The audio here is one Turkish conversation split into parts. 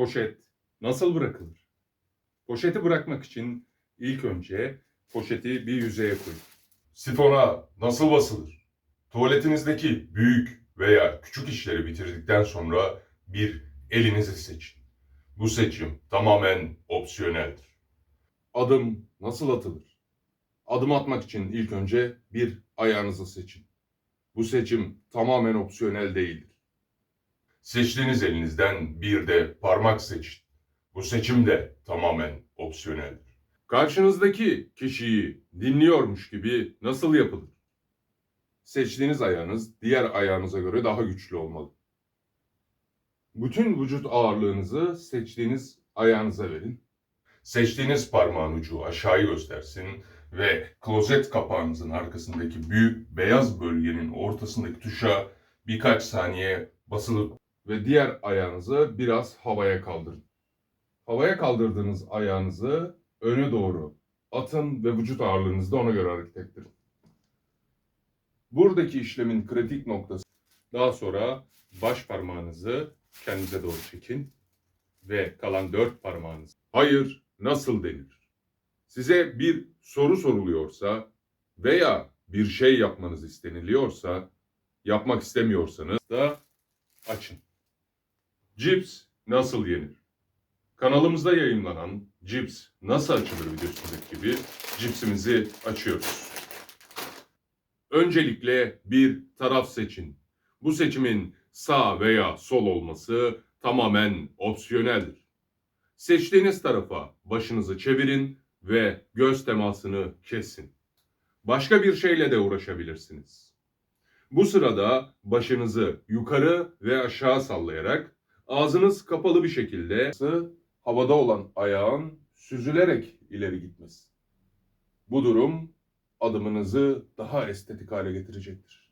Poşet nasıl bırakılır? Poşeti bırakmak için ilk önce poşeti bir yüzeye koyun. Sifona nasıl basılır? Tuvaletinizdeki büyük veya küçük işleri bitirdikten sonra bir elinizi seçin. Bu seçim tamamen opsiyoneldir. Adım nasıl atılır? Adım atmak için ilk önce bir ayağınızı seçin. Bu seçim tamamen opsiyonel değildir. Seçtiğiniz elinizden bir de parmak seçin. Bu seçim de tamamen opsiyoneldir. Karşınızdaki kişiyi dinliyormuş gibi nasıl yapılır? Seçtiğiniz ayağınız diğer ayağınıza göre daha güçlü olmalı. Bütün vücut ağırlığınızı seçtiğiniz ayağınıza verin. Seçtiğiniz parmağın ucu aşağıyı göstersin ve klozet kapağınızın arkasındaki büyük beyaz bölgenin ortasındaki tuşa birkaç saniye basılı ve diğer ayağınızı biraz havaya kaldırın. Havaya kaldırdığınız ayağınızı öne doğru atın ve vücut ağırlığınızı da ona göre hareket ettirin. Buradaki işlemin kritik noktası daha sonra baş parmağınızı kendinize doğru çekin ve kalan dört parmağınız. Hayır nasıl denir? Size bir soru soruluyorsa veya bir şey yapmanız isteniliyorsa yapmak istemiyorsanız da açın. Cips nasıl yenir? Kanalımızda yayınlanan cips nasıl açılır videosundaki gibi cipsimizi açıyoruz. Öncelikle bir taraf seçin. Bu seçimin sağ veya sol olması tamamen opsiyoneldir. Seçtiğiniz tarafa başınızı çevirin ve göz temasını kesin. Başka bir şeyle de uğraşabilirsiniz. Bu sırada başınızı yukarı ve aşağı sallayarak ağzınız kapalı bir şekilde havada olan ayağın süzülerek ileri gitmesi. Bu durum adımınızı daha estetik hale getirecektir.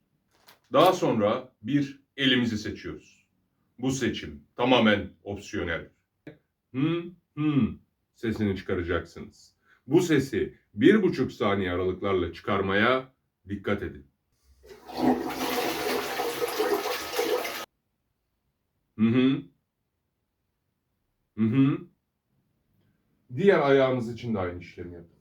Daha sonra bir elimizi seçiyoruz. Bu seçim tamamen opsiyonel. Hmm, hmm sesini çıkaracaksınız. Bu sesi bir buçuk saniye aralıklarla çıkarmaya dikkat edin. Hı hı. Hı hı. Diğer ayağımız için de aynı işlemi yapın.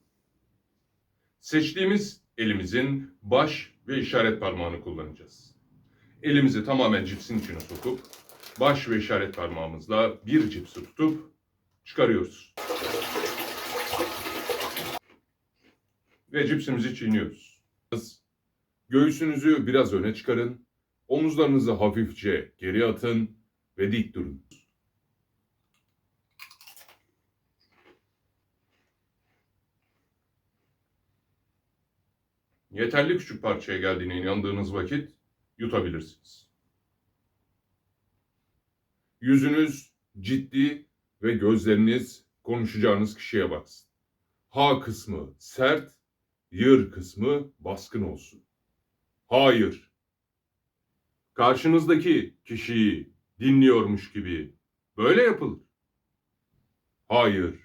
Seçtiğimiz elimizin baş ve işaret parmağını kullanacağız. Elimizi tamamen cipsin içine sokup baş ve işaret parmağımızla bir cipsi tutup çıkarıyoruz. Ve cipsimizi çiğniyoruz. Göğsünüzü biraz öne çıkarın. Omuzlarınızı hafifçe geri atın ve dik durun. Yeterli küçük parçaya geldiğine inandığınız vakit yutabilirsiniz. Yüzünüz ciddi ve gözleriniz konuşacağınız kişiye baksın. Ha kısmı sert, yır kısmı baskın olsun. Hayır. Karşınızdaki kişiyi dinliyormuş gibi böyle yapılır. Hayır.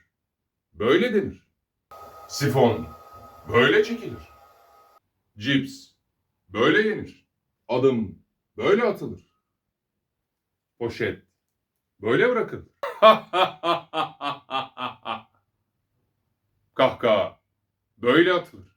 Böyle denir. Sifon böyle çekilir. Cips böyle yenir. Adım böyle atılır. Poşet böyle bırakılır. Kahkaha böyle atılır.